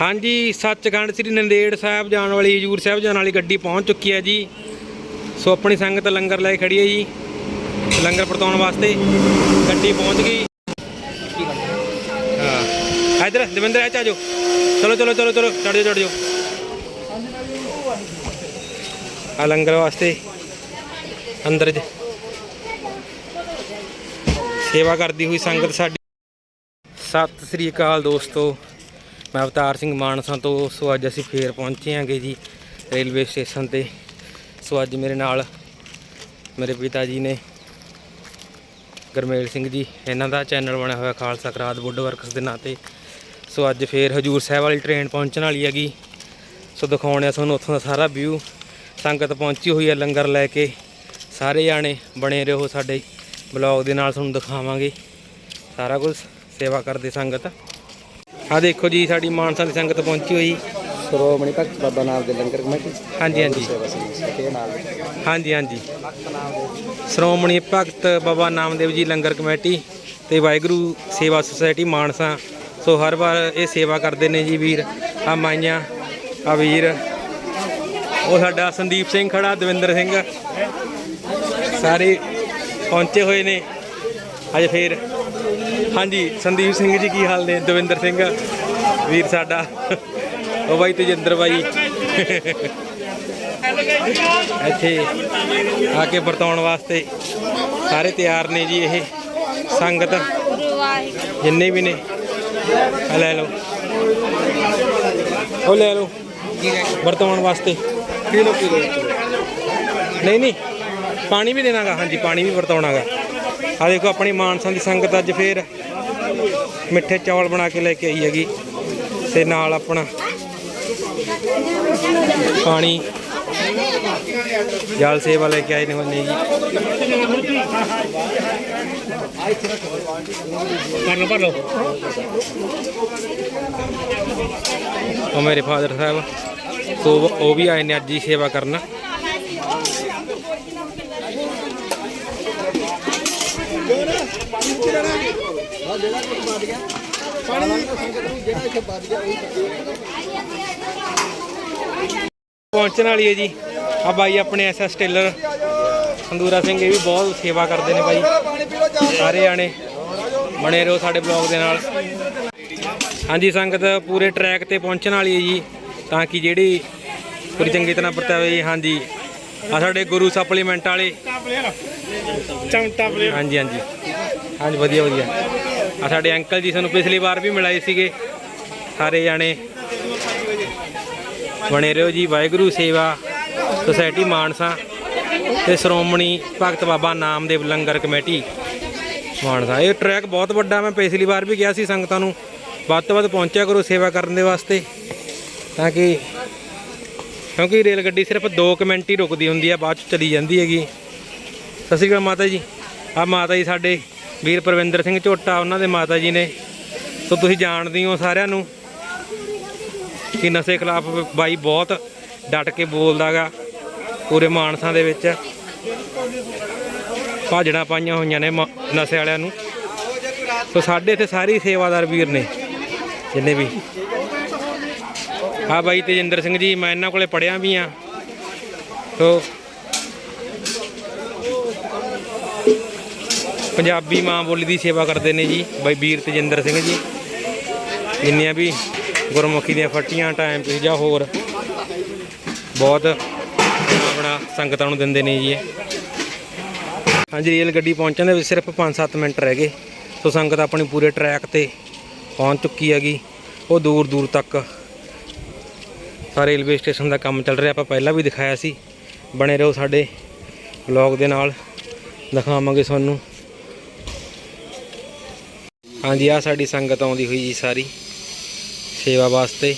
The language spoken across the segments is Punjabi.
ਹਾਂਜੀ, ਸੱਚਖੰਡ ਸ੍ਰੀ ਨੰਦੇੜ ਸਾਹਿਬ ਜਾਣ ਵਾਲੀ, ਹਜੂਰ ਸਾਹਿਬ ਜਾਣ ਵਾਲੀ ਗੱਡੀ ਪਹੁੰਚ ਚੁੱਕੀ ਹੈ ਜੀ। ਸੋ ਆਪਣੀ ਸੰਗਤ ਲੰਗਰ ਲੈ ਕੇ ਖੜੀ ਹੈ ਜੀ। ਲੰਗਰ ਪਰਤਾਉਣ ਵਾਸਤੇ ਗੱਡੀ ਪਹੁੰਚ ਗਈ। ਹਾਂ। ਇਧਰ, ਦਵਿੰਦਰ ਆ ਜਾਓ। ਚਲੋ ਚਲੋ ਚਲੋ ਚਲੋ ਚੜ ਜਾਓ ਚੜ ਜਾਓ। ਆ ਲੰਗਰ ਵਾਸਤੇ ਅੰਦਰ ਜ ਸੇਵਾ ਕਰਦੀ ਹੋਈ ਸੰਗਤ ਸਾਡੀ। ਸਤਿ ਸ੍ਰੀ ਅਕਾਲ ਦੋਸਤੋ। ਮੈਂ ਅਵਤਾਰ ਸਿੰਘ ਮਾਨਸਾ ਤੋਂ, ਸੋ ਅੱਜ ਅਸੀਂ ਫੇਰ ਪਹੁੰਚੇ ਹਾਂਗੇ ਜੀ ਰੇਲਵੇ ਸਟੇਸ਼ਨ ਤੇ। ਸੋ ਅੱਜ ਮੇਰੇ ਨਾਲ ਮੇਰੇ ਪਿਤਾ ਜੀ ਨੇ ਗਰਮੇਲ ਸਿੰਘ ਜੀ, ਇਹਨਾਂ ਦਾ ਚੈਨਲ ਬਣਿਆ ਹੋਇਆ ਖਾਲਸਾ ਕਰਾਦ ਵੁੱਡ ਵਰਕਸ ਦੇ ਨਾਂ ਤੇ। ਸੋ ਅੱਜ ਫੇਰ ਹਜੂਰ ਸਾਹਿਬ ਵਾਲੀ ਟ੍ਰੇਨ ਪਹੁੰਚਣ ਵਾਲੀ ਹੈਗੀ। ਸੋ ਦਿਖਾਉਣੇ ਆ ਤੁਹਾਨੂੰ ਉੱਥੋਂ ਦਾ ਸਾਰਾ ਵਿਊ ਸੰਗਤ ਪਹੁੰਚੀ ਹੋਈ ਹੈ ਲੰਗਰ ਲੈ ਕੇ। ਸਾਰੇ ਜਾਣੇ ਬਣੇ ਰਹੋ ਸਾਡੇ ਬਲੌਗ ਦੇ ਨਾਲ, ਤੁਹਾਨੂੰ ਦਿਖਾਵਾਂਗੇ। ਸਾਰਾ ਕੁਝ ਸੇਵਾ ਕਰਦੇ ਸੰਗਤ। ਆ ਦੇਖੋ ਜੀ ਸਾਡੀ ਮਾਨਸਾ ਦੀ ਸੰਗਤ ਪਹੁੰਚੀ ਹੋਈ। ਸ਼੍ਰੋਮਣੀ ਭਗਤ ਬਾਬਾ ਨਾਮ ਦੇ ਲੰਗਰ ਕਮੇਟੀ। ਹਾਂਜੀ ਹਾਂਜੀ। ਸੇਵਾ ਨਾਲ। ਹਾਂਜੀ ਹਾਂਜੀ। ਸ਼੍ਰੋਮਣੀ ਭਗਤ ਬਾਬਾ ਨਾਮਦੇਵ ਜੀ ਲੰਗਰ ਕਮੇਟੀ ਤੇ ਵਾਹਿਗੁਰੂ ਸੇਵਾ ਸੁਸਾਇਟੀ ਮਾਨਸਾ। ਸੋ ਹਰ ਵਾਰ ਇਹ ਸੇਵਾ ਕਰਦੇ ਨੇ ਜੀ ਵੀਰ ਆ ਮਾਈਆਂ ਆ ਵੀਰ। ਉਹ ਸਾਡਾ ਸੰਦੀਪ ਸਿੰਘ ਖੜਾ ਦਵਿੰਦਰ ਸਿੰਘ। ਸਾਰੇ ਪਹੁੰਚੇ ਹੋਏ ਨੇ। ਅੱਜ ਫੇਰ ਹਾਂਜੀ ਸੰਦੀਪ ਸਿੰਘ ਜੀ ਕੀ ਹਾਲ ਨੇ? ਦਵਿੰਦਰ ਸਿੰਘ ਵੀਰ ਸਾਡਾ। ਉਹ ਬਾਈ ਤੇਜਿੰਦਰ ਬਾਈ। ਇੱਥੇ ਆ ਕੇ ਵਰਤਾਉਣ ਵਾਸਤੇ ਸਾਰੇ ਤਿਆਰ ਨੇ ਜੀ ਇਹ ਸੰਗਤ। ਜਿੰਨੇ ਵੀ ਨੇ ਆ ਲੈ ਲਓ। ਉਹ ਲੈ ਲਓ ਵਰਤਾਉਣ ਵਾਸਤੇ। Kilo kilo. ਨਹੀਂ ਨਹੀਂ ਪਾਣੀ ਵੀ ਦੇਣਾਗਾ। ਹਾਂਜੀ ਪਾਣੀ ਵੀ ਵਰਤਾਉਣਾਗਾ। ਆ ਦੇਖੋ ਆਪਣੀ ਮਾਨਸਾਂ ਦੀ ਸੰਗਤ ਅੱਜ ਫੇਰ ਮਿੱਠੇ ਚੌਲ ਬਣਾ ਕੇ ਲੈ ਕੇ ਆਈ ਹੈਗੀ ਤੇ ਨਾਲ ਆਪਣਾ ਪਾਣੀ ਜਲ ਸੇਵਾ ਲੈ ਕੇ ਆਏ ਨੇ ਉਹਨੇ ਜੀ। ਕਰਨਾ ਭਰ ਲਓ। ਉਹ ਮੇਰੇ ਫਾਦਰ ਸਾਹਿਬ ਸੋ ਉਹ ਵੀ ਆਏ ਨੇ ਅੱਜ ਹੀ ਸੇਵਾ ਕਰਨ। ਪਹੁੰਚਣ ਵਾਲੀ ਹੈ ਜੀ। ਆ ਬਾਈ ਆਪਣੇ ਐਸਐਸ ਟੇਲਰ ਸੰਦੂਰਾ ਸਿੰਘ ਇਹ ਵੀ ਬਹੁਤ ਸੇਵਾ ਕਰਦੇ ਨੇ ਬਾਈ। ਸਾਰੇ ਜਾਣੇ ਬਣੇ ਰਹੋ ਸਾਡੇ ਬਲੌਗ ਦੇ ਨਾਲ। ਹਾਂਜੀ ਸੰਗਤ ਪੂਰੇ ਟਰੈਕ ਤੇ ਪਹੁੰਚਣ ਵਾਲੀ ਹੈ ਜੀ ਤਾਂ ਕਿ ਜਿਹੜੀ ਪੂਰੀ ਚੰਗੀ ਤਰ੍ਹਾਂ ਵਰਤਾਵੇ ਜੀ ਹਾਂਜੀ। ਆ ਸਾਡੇ ਗੁਰੂ ਸਪਲੀਮੈਂਟ ਵਾਲੇ। ਚਮਟਾ ਪਲੇ ਹਾਂਜੀ ਹਾਂਜੀ। ਹਾਂਜੀ, ਵਧੀਆ ਵਧੀਆ। ਆ ਸਾਡੇ ਅੰਕਲ ਜੀ ਸਾਨੂੰ ਪਿਛਲੀ ਵਾਰ ਵੀ ਮਿਲਾਏ ਸੀਗੇ, ਸਾਰੇ ਜਾਣੇ। ਬਣੇ ਰਹੋ ਜੀ, ਵਾਹਿਗੁਰੂ ਸੇਵਾ, ਸੁਸਾਇਟੀ ਮਾਨਸਾ ਤੇ ਸ਼੍ਰੋਮਣੀ ਭਗਤ ਬਾਬਾ ਨਾਮਦੇਵ ਲੰਗਰ ਕਮੇਟੀ ਮਾਨਸਾ। ਇਹ ਟਰੈਕ ਬਹੁਤ ਵੱਡਾ, ਮੈਂ ਪਿਛਲੀ ਵਾਰ ਵੀ ਗਿਆ ਸੀ ਸੰਗਤਾਂ ਨੂੰ, ਵੱਧ ਤੋਂ ਵੱਧ ਪਹੁੰਚਿਆ ਕਰੋ ਸੇਵਾ ਕਰਨ ਦੇ ਵਾਸਤੇ, ਤਾਂ ਕਿ ਕਿਉਂਕਿ ਰੇਲ ਗੱਡੀ ਸਿਰਫ 2 ਮਿੰਟ ਹੀ ਰੁਕਦੀ ਹੁੰਦੀ ਆ, ਬਾਅਦ ਚ ਚਲੀ ਜਾਂਦੀ ਹੈਗੀ। ਸਤਿ ਸ਼੍ਰੀ ਅਕਾਲ ਮਾਤਾ ਜੀ। ਆ ਮਾਤਾ ਜੀ ਸਾਡੇ ਵੀਰ ਪ੍ਰਵਿੰਦਰ ਸਿੰਘ ਝੋਟਾ, ਉਹਨਾਂ ਦੇ ਮਾਤਾ ਜੀ ਨੇ। ਸੋ ਤੁਸੀਂ ਜਾਣਦੇ ਹੋ ਸਾਰਿਆਂ ਨੂੰ ਕਿ ਨਸ਼ੇ ਖਿਲਾਫ ਬਾਈ ਬਹੁਤ ਡਟ ਕੇ ਬੋਲਦਾਗਾ ਪੂਰੇ ਮਾਨਸਾ ਦੇ ਵਿੱਚ। ਭਾਜੜਾਂ ਪਾਈਆਂ ਹੋਈਆਂ ਨੇ ਮ- ਨਸ਼ੇ ਵਾਲਿਆਂ ਨੂੰ। ਸੋ ਸਾਡੇ ਇੱਥੇ ਸਾਰੇ ਸੇਵਾਦਾਰ ਵੀਰ ਨੇ, ਜਿੰਨੇ ਵੀ। ਆ ਬਾਈ ਤੇਜਿੰਦਰ ਸਿੰਘ ਜੀ, ਮੈਂ ਇਹਨਾਂ ਕੋਲੇ ਪੜਿਆ ਵੀ ਆ ਸੋ ਪੰਜਾਬੀ ਮਾਂ ਬੋਲੀ ਦੀ ਸੇਵਾ ਕਰਦੇ ਨੇ ਜੀ, ਬਾਈ ਵੀਰ ਤੇਜਿੰਦਰ ਸਿੰਘ ਜੀ। ਜਿੰਨੀਆਂ ਵੀ ਗੁਰਮੁਖੀ ਦੀਆਂ ਫੱਟੀਆਂ ਟਾਈਮ ਪੀਸ ਜਾਂ ਹੋਰ ਬਹੁਤ ਆਪਣਾ ਸੰਗਤਾਂ ਨੂੰ ਦਿੰਦੇ ਨੇ ਜੀ ਇਹ। ਹਾਂਜੀ, ਰੇਲ ਗੱਡੀ ਪਹੁੰਚਣ ਦੇ ਵਿੱਚ ਸਿਰਫ 5-7 ਮਿੰਟ ਰਹਿ ਗਏ। ਸੋ ਸੰਗਤ ਆਪਣੀ ਪੂਰੇ ਟਰੈਕ ਤੇ ਪਹੁੰਚ ਚੁੱਕੀ ਹੈਗੀ। ਉਹ ਦੂਰ ਦੂਰ ਤੱਕ ਸਾਰੇ ਰੇਲਵੇ ਸਟੇਸ਼ਨ ਦਾ ਕੰਮ ਚੱਲ ਰਿਹਾ। ਆਪਾਂ ਪਹਿਲਾਂ ਵੀ ਦਿਖਾਇਆ ਸੀ। ਬਣੇ ਰਹੋ ਸਾਡੇ ਵਲੌਗ ਦੇ ਨਾਲ। ਦਿਖਾਵਾਂਗੇ ਤੁਹਾਨੂੰ। ਹਾਂਜੀ ਆ ਸਾਡੀ ਸੰਗਤ ਆਉਂਦੀ ਹੋਈ ਜੀ ਸਾਰੀ ਸੇਵਾ ਵਾਸਤੇ।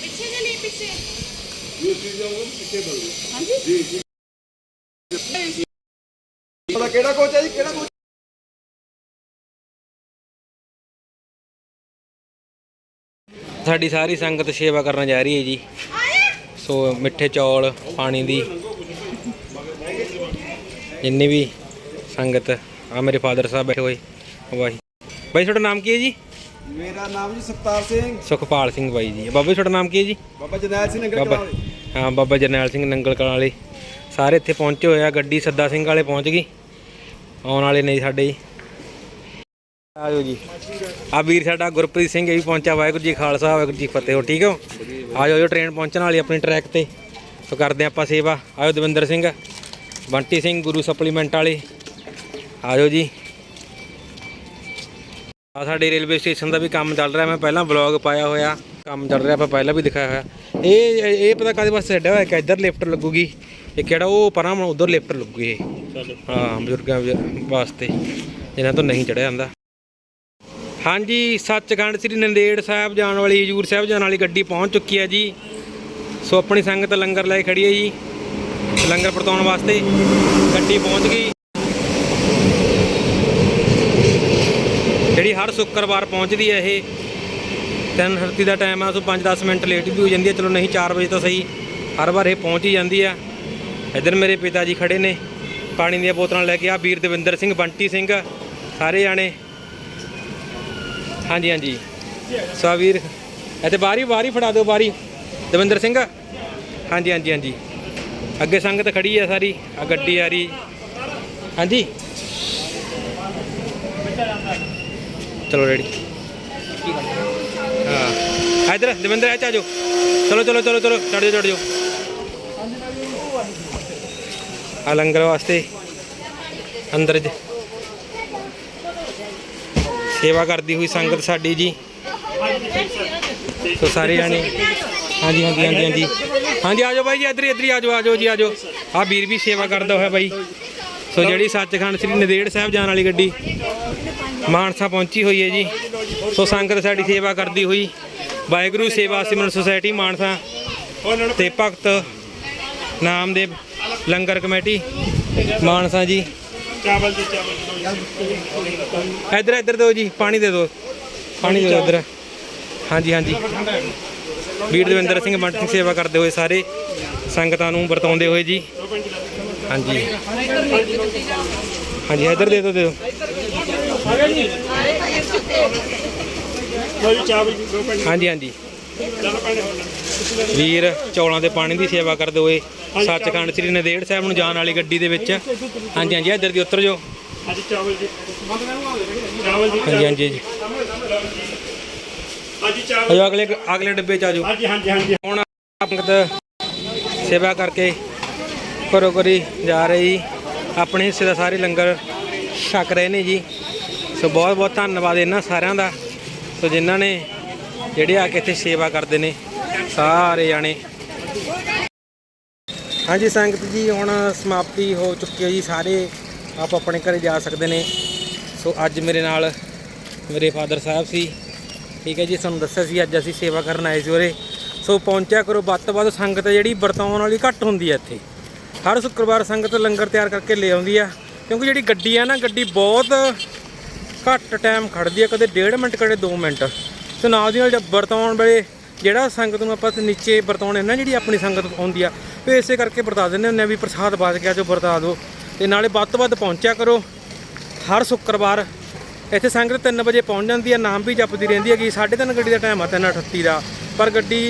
ਪਿੱਛੇ ਜੇ ਲਈ ਪਿੱਛੇ। ਸਾਡੀ ਸਾਰੀ ਸੰਗਤ ਸੇਵਾ ਕਰਨ ਜਾ ਰਹੀ ਹੈ ਜੀ। ਸੋ ਮਿੱਠੇ ਚੌਲ ਪਾਣੀ ਦੀ ਜਿੰਨੇ ਵੀ ਸੰਗਤ ਆ ਮੇਰੇ ਫਾਦਰ ਸਾਹਿਬ ਬੈਠੇ ਹੋਏ। ਬਾਈ ਬਾਈ ਤੁਹਾਡਾ ਨਾਮ ਕੀ ਹੈ ਜੀ? ਮੇਰਾ ਨਾਮ ਜੀ ਸਤਤਾਰ ਸਿੰਘ। ਸੁਖਪਾਲ ਸਿੰਘ ਬਾਈ ਜੀ। ਬਾਬਾ ਜੀ ਤੁਹਾਡਾ ਨਾਮ ਕੀ ਹੈ ਜੀ? ਬਾਬਾ ਜਰਨੈਲ ਸਿੰਘ ਨਗਰ ਬਾਬਾ ਕਲਾਵੇ ਹਾਂ ਬਾਬਾ ਜਰਨੈਲ ਸਿੰਘ ਨੰਗਲ ਕਲਾਂ ਵਾਲੇ। ਸਾਰੇ ਇੱਥੇ ਪਹੁੰਚੇ ਹੋਏ ਆ। ਗੱਡੀ ਸੱਦਾ ਸਿੰਘ ਵਾਲੇ ਪਹੁੰਚ ਗਈ। ਆਉਣ ਵਾਲੇ ਨੇ ਸਾਡੇ ਜੀ। ਆਜੋ ਜੀ। ਆ ਵੀਰ ਸਾਡਾ ਗੁਰਪ੍ਰੀਤ ਸਿੰਘ ਇਹ ਵੀ ਪਹੁੰਚਿਆ। ਵਾਹਿਗੁਰੂ ਜੀ ਖਾਲਸਾ ਵਾਹਿਗੁਰੂ ਜੀ ਫਤਿਹ। ਹੋ ਠੀਕ ਹੋ? ਆਜੋ ਜੋ ਟ੍ਰੇਨ ਪਹੁੰਚਣ ਵਾਲੀ ਆਪਣੀ ਟਰੈਕ ਤੇ। ਸੋ ਕਰਦੇ ਹਾਂ ਆਪਾਂ ਸੇਵਾ। ਆਜੋ ਦਵਿੰਦਰ ਸਿੰਘ। ਬੰਟੀ ਸਿੰਘ ਗੁਰੂ ਸਪਲੀਮੈਂਟ ਵਾਲੇ। ਆਜੋ ਜੀ। ਆ ਸਾਡੇ ਰੇਲਵੇ ਸਟੇਸ਼ਨ ਦਾ ਵੀ ਕੰਮ ਚੱਲ ਰਿਹਾ। ਮੈਂ ਪਹਿਲਾਂ ਵਲੌਗ ਪਾਇਆ ਹੋਇਆ। ਕੰਮ ਚੱਲ ਰਿਹਾ ਆਪਾਂ ਪਹਿਲਾਂ ਵੀ ਦਿਖਾਇਆ ਹੋਇਆ। ਇਹ ਇਹ ਪਤਾ ਕਾਦੇ ਵਾਸਤੇ ਛੱਡਿਆ ਹੋਇਆ? ਕਿ ਇੱਧਰ ਲਿਫਟ ਲੱਗੂਗੀ। ਇਹ ਕਿਹੜਾ? ਉਹ ਪਰਾਂ ਉਧਰ ਲਿਫਟ ਲੱਗੂਗੀ ਇਹ। ਹਾਂ ਬਜ਼ੁਰਗਾਂ ਵਾਸਤੇ। ਜਿਨ੍ਹਾਂ ਤੋਂ ਨਹੀਂ ਚੜਿਆ ਜਾਂਦਾ। ਹਾਂਜੀ ਸੱਚਖੰਡ ਸ੍ਰੀ ਨੰਦੇੜ ਸਾਹਿਬ ਜਾਣ ਵਾਲੀ ਹਜੂਰ ਸਾਹਿਬ ਜਾਣ ਵਾਲੀ ਗੱਡੀ ਪਹੁੰਚ ਚੁੱਕੀ ਹੈ ਜੀ। ਸੋ ਆਪਣੀ ਸੰਗਤ ਲੰਗਰ ਲੈ ਖੜੀ ਹੈ ਜੀ। ਲੰਗਰ ਪਰਤਾਉਣ ਵਾਸਤੇ। ਗੱਡੀ ਪਹੁੰਚ ਗਈ ਜਿਹੜੀ ਹਰ ਸ਼ੁੱਕਰਵਾਰ ਪਹੁੰਚਦੀ ਹੈ ਇਹ। 3:30 ਦਾ ਟਾਈਮ ਆ, ਸੋ 5-10 ਮਿੰਟ ਲੇਟ ਵੀ ਹੋ ਜਾਂਦੀ ਹੈ। ਚਲੋ ਨਹੀਂ 4 ਵਜੇ ਤਾਂ ਸਹੀ। ਹਰ ਵਾਰ ਇਹ ਪਹੁੰਚ ਹੀ ਜਾਂਦੀ ਆ। ਇੱਧਰ ਮੇਰੇ ਪਿਤਾ ਜੀ ਖੜੇ ਨੇ। ਪਾਣੀ ਦੀਆਂ ਬੋਤਲਾਂ ਲੈ ਕੇ ਆ। ਵੀਰ ਦਵਿੰਦਰ ਸਿੰਘ, ਬੰਟੀ ਸਿੰਘ, ਸਾਰੇ ਜਾਣੇ। ਹਾਂਜੀ ਹਾਂਜੀ। ਸੋ ਆਹ ਵੀਰ, ਇੱਥੇ ਬਾਰੀ ਬਾਰੀ ਫੜਾ ਦਿਓ ਬਾਰੀ ਦਵਿੰਦਰ ਸਿੰਘ। ਹਾਂਜੀ ਹਾਂਜੀ ਹਾਂਜੀ। ਅੱਗੇ ਸੰਗਤ ਖੜੀ ਆ ਸਾਰੀ। ਆ ਗੱਡੀ ਆ ਰਹੀ। ਹਾਂਜੀ। ਚਲੋ ਰੈਡੀ ਹਾਂ ਇਧਰ ਦਵਿੰਦਰ ਆ ਜਾਓ ਚਲੋ ਚਲੋ ਚਲੋ ਚਲੋ ਚੜ ਜਾਓ ਚੜ ਜਾਓ ਆ ਲੰਗਰ ਵਾਸਤੇ ਅੰਦਰ ਜ- ਸੇਵਾ ਕਰਦੀ ਹੋਈ ਸੰਗਤ ਸਾਡੀ ਜੀ ਸੋ ਸਾਰੇ ਜਾਣੇ ਹਾਂਜੀ ਹਾਂਜੀ ਹਾਂਜੀ ਹਾਂਜੀ ਹਾਂਜੀ ਆਜੋ ਬਾਈ ਜੀ ਇੱਧਰ ਇੱਧਰ ਆਜੋ ਆਜੋ ਜੀ ਆਜੋ ਆ ਵੀਰ ਵੀ ਸੇਵਾ ਕਰਦਾ ਹੋਇਆ ਬਾਈ ਸੋ ਜਿਹੜੀ ਸੱਚਖੰਡ ਸ੍ਰੀ ਨੰਦੇੜ ਸਾਹਿਬ ਜਾਣ ਵਾਲੀ ਗੱਡੀ ਮਾਨਸਾ ਪਹੁੰਚੀ ਹੋਈ ਹੈ ਜੀ। ਸੋ ਸੰਗਤ ਸਾਡੀ ਸੇਵਾ ਕਰਦੀ ਹੋਈ, ਵਾਹਿਗੁਰੂ ਸੇਵਾ ਸਿਮਰਨ ਸੁਸਾਇਟੀ ਮਾਨਸਾ ਤੇ ਭਗਤ ਨਾਮਦੇਵ ਲੰਗਰ ਕਮੇਟੀ ਮਾਨਸਾ ਜੀ। ਚਾਵਲ ਜੀ ਚਾਵਲ ਇੱਧਰ ਇੱਧਰ ਦਿਓ ਜੀ, ਪਾਣੀ ਦੇ ਦਿਓ। ਪਾਣੀ ਦੇ ਦਿਓ ਇੱਧਰ। ਹਾਂਜੀ ਹਾਂਜੀ। ਵੀਰ ਦਵਿੰਦਰ ਸਿੰਘ ਬੰਟ ਸਿੰਘ ਸੇਵਾ ਕਰਦੇ ਹੋਏ ਸਾਰੇ ਸੰਗਤਾਂ ਨੂੰ ਵਰਤਾਉਂਦੇ ਹੋਏ ਜੀ। ਹਾਂਜੀ। ਹਾਂਜੀ, ਇੱਧਰ ਦੇ ਦਿਓ ਦੇ ਦਿਓ। ਲੋ ਜੀ ਚਾਵਲ ਜੀ ਦੋ ਪਿੰਡ ਹਾਂਜੀ ਹਾਂਜੀ। ਚੱਲ ਪੈਣੇ ਹੁਣ ਵੀਰ, ਚੌਲਾਂ ਦੇ ਪਾਣੀ ਦੀ ਸੇਵਾ ਕਰਦੇ ਹੋਏ ਸੱਚਖੰਡ ਸ੍ਰੀ ਨਦੇੜ ਸਾਹਿਬ ਨੂੰ ਜਾਣ ਵਾਲੀ ਗੱਡੀ ਦੇ ਵਿੱਚ। ਹਾਂਜੀ ਹਾਂਜੀ, ਇੱਧਰ ਦੀ ਉਤਰ ਜਾਓ। ਹਾਂਜੀ ਚਾਵਲ ਜੀ ਚਾਵਲ ਜੀ ਹਾਂਜੀ ਹਾਂਜੀ। ਜੀ ਹਾਂਜੀ ਚਾਵਲ ਆਜੋ, ਅਗਲੇ ਅਗਲੇ ਡੱਬੇ ਚ ਆਜੋ। ਹਾਂਜੀ ਹਾਂਜੀ ਹਾਂਜੀ ਹੁਣ ਸੰਗਤ ਸੇਵਾ ਕਰਕੇ ਘਰੋ ਘਰੀ ਜਾ ਰਹੀ। ਆਪਣੇ ਹਿੱਸੇ ਦਾ ਸਾਰੇ ਲੰਗਰ ਛਕ ਰਹੇ ਨੇ ਜੀ। ਸੋ ਬਹੁਤ ਬਹੁਤ ਧੰਨਵਾਦ ਇਹਨਾਂ ਸਾਰਿਆਂ ਦਾ। ਸੋ ਜਿਨ੍ਹਾਂ ਨੇ ਜਿਹੜੇ ਆ ਕੇ ਇੱਥੇ ਸੇਵਾ ਕਰਦੇ ਨੇ, ਸਾਰੇ ਜਾਣੇ। ਹਾਂਜੀ ਸੰਗਤ ਜੀ, ਹੁਣ ਸਮਾਪਤੀ ਹੋ ਚੁੱਕੀ ਹੈ ਜੀ। ਸਾਰੇ ਆਪ ਆਪਣੇ ਘਰੇ ਜਾ ਸਕਦੇ ਨੇ। ਸੋ ਅੱਜ ਮੇਰੇ ਨਾਲ ਮੇਰੇ ਫਾਦਰ ਸਾਹਿਬ ਸੀ। ਠੀਕ ਹੈ ਜੀ ਤੁਹਾਨੂੰ ਦੱਸਿਆ ਸੀ, ਅੱਜ ਅਸੀਂ ਸੇਵਾ ਕਰਨ ਆਏ ਸੀ ਉਰੇ। ਸੋ ਪਹੁੰਚਿਆ ਕਰੋ, ਵੱਧ ਤੋਂ ਵੱਧ ਸੰਗਤ ਜਿਹੜੀ ਵਰਤਾਉਣ ਵਾਲੀ ਘੱਟ ਹੁੰਦੀ ਹੈ ਇੱਥੇ। ਹਰ ਸ਼ੁੱਕਰਵਾਰ ਸੰਗਤ ਲੰਗਰ ਤਿਆਰ ਕਰਕੇ ਲੈ ਆਉਂਦੀ ਆ। ਕਿਉਂਕਿ ਜਿਹੜੀ ਗੱਡੀ ਆ ਨਾ, ਗੱਡੀ ਬਹੁਤ ਘੱਟ ਟਾਈਮ ਖੜਦੀ ਆ, ਕਦੇ 1.5 ਮਿੰਟ, ਕਦੇ 2 ਮਿੰਟ। ਤੇ ਨਾਲ ਦੀ ਨਾਲ ਜਦ ਵਰਤਾਉਣ ਵੇਲੇ ਜਿਹੜਾ ਸੰਗਤ ਨੂੰ ਆਪਾਂ ਤੇ ਨੀਚੇ ਵਰਤਾਉਣੇ ਨਾ, ਜਿਹੜੀ ਆਪਣੀ ਸੰਗਤ ਆਉਂਦੀ ਆ, ਤੇ ਇਸੇ ਕਰਕੇ ਵਰਤਾ ਦਿੰਦੇ ਹੁੰਦੇ ਆ ਵੀ ਪ੍ਰਸਾਦ ਬਚ ਗਿਆ ਜੋ ਵਰਤਾ ਦਿਓ ਤੇ ਨਾਲੇ ਵੱਧ ਤੋਂ ਵੱਧ ਪਹੁੰਚਿਆ ਕਰੋ। ਹਰ ਸ਼ੁੱਕਰਵਾਰ ਇੱਥੇ ਸੰਗਤ 3 ਵਜੇ ਪਹੁੰਚ ਜਾਂਦੀ ਹੈ ਨਾਮ ਵੀ ਜਪਦੀ ਰਹਿੰਦੀ ਹੈ ਕਿ 3:30 ਗੱਡੀ ਦਾ ਟਾਈਮ ਆ 3:38 ਦਾ। ਪਰ ਗੱਡੀ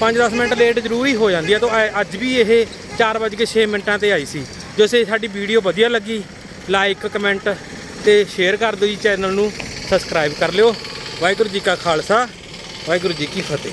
5-10 ਮਿੰਟ ਲੇਟ ਜ਼ਰੂਰ ਹੀ ਹੋ ਜਾਂਦੀ ਹੈ ਤਾਂ ਅੱਜ ਵੀ ਇਹ 4:06 ਮਿੰਟਾਂ ਤੇ ਆਈ ਸੀ। ਜੋ ਸਾਡੀ ਵੀਡੀਓ ਵਧੀਆ ਲੱਗੀ ਲਾਈਕ ਕਮੈਂਟ ਤੇ ਸ਼ੇਅਰ ਕਰ ਦਿਓ ਜੀ ਚੈਨਲ ਨੂੰ ਸਬਸਕ੍ਰਾਈਬ ਕਰ ਲਿਓ। ਵਾਹਿਗੁਰੂ ਜੀ ਕਾ ਖਾਲਸਾ, ਵਾਹਿਗੁਰੂ ਜੀ ਕੀ ਫਤਿਹ।